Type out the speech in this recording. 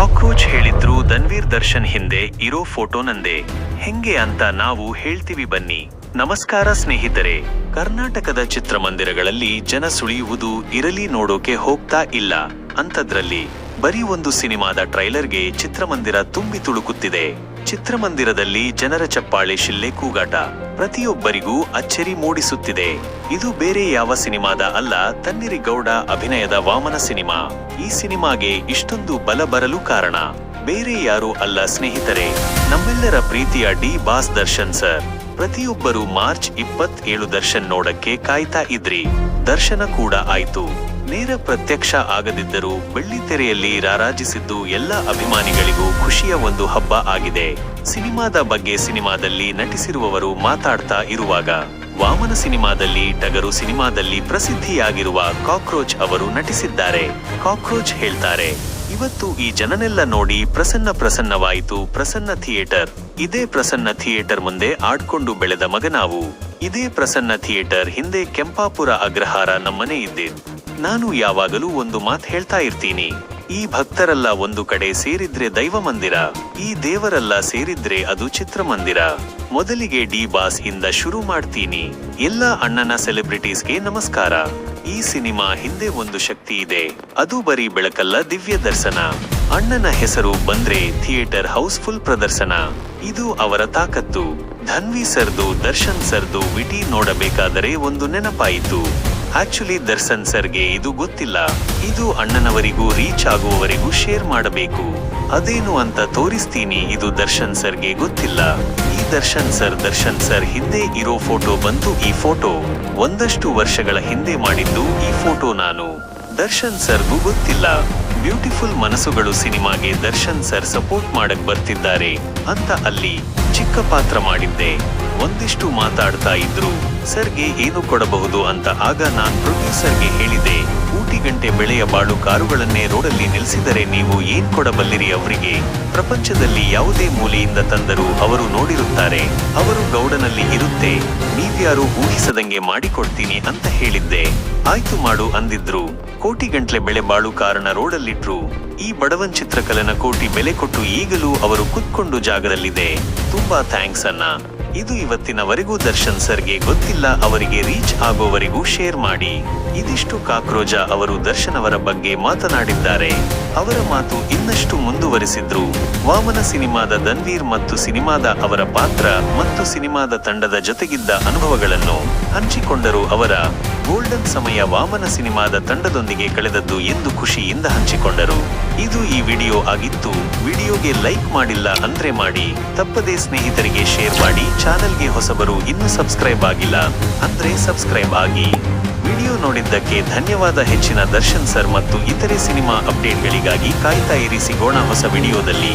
Cockroach ಹೇಳಿದ್ರು ಧನ್ವೀರ್ ದರ್ಶನ್ ಹಿಂದೆ ಇರೋ ಫೋಟೋ ನಂದೆ. ಹೆಂಗೆ ಅಂತ ನಾವು ಹೇಳ್ತೀವಿ ಬನ್ನಿ. ನಮಸ್ಕಾರ ಸ್ನೇಹಿತರೆ. ಕರ್ನಾಟಕದ ಚಿತ್ರಮಂದಿರಗಳಲ್ಲಿ ಜನ ಸುಳಿಯುವುದು ಇರಲಿ ನೋಡೋಕೆ ಹೋಗ್ತಾ ಇಲ್ಲ. ಅಂಥದ್ರಲ್ಲಿ ಬರೀ ಒಂದು ಸಿನಿಮಾದ ಟ್ರೈಲರ್ಗೆ ಚಿತ್ರಮಂದಿರ ತುಂಬಿ ತುಳುಕುತ್ತಿದೆ. ಚಿತ್ರಮಂದಿರದಲ್ಲಿ ಜನರ ಚಪ್ಪಾಳೆ ಶಿಲ್ಲೆ ಕೂಗಾಟ. ಪ್ರತಿಯೊಬ್ಬರಿಗೂ ಅಚ್ಚರಿ ಮೂಡಿಸುತ್ತಿದೆ. ಇದು ಬೇರೆ ಯಾವ ಸಿನಿಮಾದ ಅಲ್ಲ ತನ್ನಿರಿಗೌಡ ಅಭಿನಯದ ವಾಮನ ಸಿನಿಮಾ. ಈ ಸಿನಿಮಾಗೆ ಇಷ್ಟೊಂದು ಬಲ ಬರಲು ಕಾರಣ. ಬೇರೆ ಯಾರೂ ಅಲ್ಲ ಸ್ನೇಹಿತರೆ. ನಮ್ಮೆಲ್ಲರ ಪ್ರೀತಿಯ ಡಿ ಬಾಸ್ ದರ್ಶನ್ ಸರ್. ಪ್ರತಿಯೊಬ್ಬರು ಮಾರ್ಚ್ ಇಪ್ಪತ್ತೇಳು ದರ್ಶನ್ ನೋಡಕ್ಕೆ ಕಾಯ್ತಾ ಇದ್ರಿ. ದರ್ಶನ ಕೂಡ ಆಯ್ತು. ನೇರ ಪ್ರತ್ಯಕ್ಷ ಆಗದಿದ್ದರೂ ಬೆಳ್ಳಿತೆರೆಯಲ್ಲಿ ರಾರಾಜಿಸಿದ್ದು ಎಲ್ಲ ಅಭಿಮಾನಿಗಳಿಗೂ ಖುಷಿಯ ಒಂದು ಹಬ್ಬ ಆಗಿದೆ. ಸಿನಿಮಾದ ಬಗ್ಗೆ ಸಿನಿಮಾದಲ್ಲಿ ನಟಿಸಿರುವವರು ಮಾತಾಡ್ತಾ ಇರುವಾಗ, ವಾಮನ ಸಿನಿಮಾದಲ್ಲಿ ಟಗರು ಸಿನಿಮಾದಲ್ಲಿ ಪ್ರಸಿದ್ಧಿಯಾಗಿರುವ ಕಾಕ್ರೋಚ್ ಅವರು ನಟಿಸಿದ್ದಾರೆ. ಕಾಕ್ರೋಚ್ ಹೇಳ್ತಾರೆ, ಇವತ್ತು ಈ ಜನನೆಲ್ಲ ನೋಡಿ ಪ್ರಸನ್ನ ಪ್ರಸನ್ನವಾಯಿತು. ಪ್ರಸನ್ನ ಥಿಯೇಟರ್. ಇದೇ ಪ್ರಸನ್ನ ಥಿಯೇಟರ್ ಮುಂದೆ ಆಡ್ಕೊಂಡು ಬೆಳೆದ ಮಗ ನಾವು ಇದೇ ಪ್ರಸನ್ನ ಥಿಯೇಟರ್ ಹಿಂದೆ ಕೆಂಪಾಪುರ ಅಗ್ರಹಾರ ನಮ್ಮನೆ ಇದ್ದೆ. ನಾನು ಯಾವಾಗಲೂ ಒಂದು ಮಾತು ಹೇಳ್ತಾ ಇರ್ತೀನಿ. ಈ ಭಕ್ತರೆಲ್ಲ ಒಂದು ಕಡೆ ಸೇರಿದ್ರೆ ದೈವ ಮಂದಿರ, ಈ ದೇವರೆಲ್ಲ ಸೇರಿದ್ರೆ ಅದು ಚಿತ್ರಮಂದಿರ ಮೊದಲಿಗೆ ಡಿ ಬಾಸ್ ಇಂದ ಶುರು ಮಾಡ್ತೀನಿ. ಎಲ್ಲ ಅಣ್ಣನ ಸೆಲೆಬ್ರಿಟೀಸ್ಗೆ ನಮಸ್ಕಾರ. ಈ ಸಿನಿಮಾ ಹಿಂದೆ ಒಂದು ಶಕ್ತಿ ಇದೆ. ಅದು ಬರೀ ಬೆಳಕಲ್ಲ, ದಿವ್ಯ ದರ್ಶನ. ಅಣ್ಣನ ಹೆಸರು ಬಂದ್ರೆ ಥಿಯೇಟರ್ ಹೌಸ್ಫುಲ್ ಪ್ರದರ್ಶನ. ಇದು ಅವರ ತಾಕತ್ತು. ಧನ್ವಿ ಸರ್ದು, ದರ್ಶನ್ ಸರ್ದು ವಿಟಿ ನೋಡಬೇಕಾದರೆ ಒಂದು ನೆನಪಾಯಿತು. ಆಕ್ಚುಲಿ ದರ್ಶನ್ ಸರ್ಗೆ ಇದು ಗೊತ್ತಿಲ್ಲ. ಇದು ಅಣ್ಣನವರಿಗೂ ರೀಚ್ ಆಗುವವರೆಗೂ ಶೇರ್ ಮಾಡಬೇಕು. ಅದೇನು ಅಂತ ತೋರಿಸ್ತೀನಿ, ಇದು ದರ್ಶನ್ ಸರ್ಗೆ ಗೊತ್ತಿಲ್ಲ. ಈ ದರ್ಶನ್ ಸರ್ ದರ್ಶನ್ ಸರ್ ಹಿಂದೆ ಇರೋ ಫೋಟೋ ಬಂತು ಈ ಫೋಟೋ ಒಂದಷ್ಟು ವರ್ಷಗಳ ಹಿಂದೆ ಮಾಡಿದ್ದು ಈ ಫೋಟೋ ನಾನು. ದರ್ಶನ್ ಸರ್ಗೂ ಗೊತ್ತಿಲ್ಲ. ಬ್ಯೂಟಿಫುಲ್ ಮನಸ್ಸುಗಳು ಸಿನಿಮಾಗೆ ದರ್ಶನ್ ಸರ್ ಸಪೋರ್ಟ್ ಮಾಡಕ್ ಬರ್ತಿದ್ದಾರೆ ಅಂತ ಅಲ್ಲಿ ಚಿಕ್ಕ ಪಾತ್ರ ಮಾಡಿದ್ದೆ. ಒಂದಿಷ್ಟು ಮಾತಾಡ್ತಾ ಇದ್ರು. ಸರ್ಗೆ ಏನು ಕೊಡಬಹುದು ಅಂತ ಆಗ ನಾನ್ ಪ್ರೊಡ್ಯೂಸರ್ಗೆ ಹೇಳಿದೆ ಕೂಟಿ ಗಂಟೆ ಬೆಳೆಯ ಬಾಳು ಕಾರುಗಳನ್ನೇ ರೋಡಲ್ಲಿ ನಿಲ್ಲಿಸಿದರೆ ನೀವು ಏನ್ ಕೊಡಬಲ್ಲಿರಿ ಅವರಿಗೆ? ಪ್ರಪಂಚದಲ್ಲಿ ಯಾವುದೇ ಮೂಲೆಯಿಂದ ತಂದರೂ ಅವರು ನೋಡಿರುತ್ತಾರೆ, ಅವರು ಗೌಡನಲ್ಲಿ ಇರುತ್ತೆ, ನೀವ್ಯಾರು ಊಹಿಸದಂಗೆ ಮಾಡಿಕೊಡ್ತೀನಿ ಅಂತ ಹೇಳಿದ್ದೆ. ಆಯ್ತು ಮಾಡು ಅಂದಿದ್ರು, ಕೋಟಿ ಗಂಟ್ಲೆ ಬೆಳೆ ಬಾಳು ಕಾರಣ ರೋಡಲ್ಲಿಟ್ರು, ಈ ಬಡವನ್ ಚಿತ್ರಕಲನ ಕೋಟಿ ಬೆಲೆ ಕೊಟ್ಟು ಈಗಲೂ ಅವರು ಕುತ್ಕೊಂಡು ಜಾಗದಲ್ಲಿದೆ, ತುಂಬಾ ಥ್ಯಾಂಕ್ಸ್ ಅನ್ನ ಇದು ಇವತ್ತಿನವರೆಗೂ ದರ್ಶನ್ ಸರ್ಗೆ ಗೊತ್ತಿಲ್ಲ, ಅವರಿಗೆ ರೀಚ್ ಆಗೋವರೆಗೂ ಶೇರ್ ಮಾಡಿ. ಇದಿಷ್ಟು ಕಾಕ್ರೋಜ ಅವರು ದರ್ಶನ್ ಅವರ ಬಗ್ಗೆ ಮಾತನಾಡಿದ್ದಾರೆ. ಅವರ ಮಾತು ಇನ್ನಷ್ಟು ಮುಂದುವರೆಸಿದ್ರು. ವಾಮನ ಸಿನಿಮಾದ ದನ್ವೀರ್ ಮತ್ತು ಸಿನಿಮಾದ ಅವರ ಪಾತ್ರ ಮತ್ತು ಸಿನಿಮಾದ ತಂಡದ ಜೊತೆಗಿದ್ದ ಅನುಭವಗಳನ್ನು ಹಂಚಿಕೊಂಡರು ಅವರ ಗೋಲ್ಡನ್ ಸಮಯ ವಾಮನ ಸಿನಿಮಾದ ತಂಡದೊಂದಿಗೆ ಕಳೆದದ್ದು ಎಂದು ಖುಷಿಯಿಂದ ಹಂಚಿಕೊಂಡರು. ಇದು ಈ ವಿಡಿಯೋ ಆಗಿತ್ತು. ವಿಡಿಯೋಗೆ ಲೈಕ್ ಮಾಡಿಲ್ಲ ಅಂದ್ರೆ ಮಾಡಿ. ತಪ್ಪದೇ ಸ್ನೇಹಿತರಿಗೆ ಶೇರ್ ಮಾಡಿ. ಚಾನೆಲ್ಗೆ ಹೊಸಬರು ಇನ್ನು ಸಬ್ಸ್ಕ್ರೈಬ್ ಆಗಿಲ್ಲ ಅಂದ್ರೆ ಸಬ್ಸ್ಕ್ರೈಬ್ ಆಗಿ. ವಿಡಿಯೋ ನೋಡಿದ್ದಕ್ಕೆ ಧನ್ಯವಾದ. ಹೆಚ್ಚಿನ ದರ್ಶನ್ ಸರ್ ಮತ್ತು ಇತರೆ ಸಿನಿಮಾ ಅಪ್ಡೇಟ್ಗಳಿಗಾಗಿ ಕಾಯ್ತಾ ಇರಿ ಸಿಗೋಣ ಹೊಸ ವಿಡಿಯೋದಲ್ಲಿ.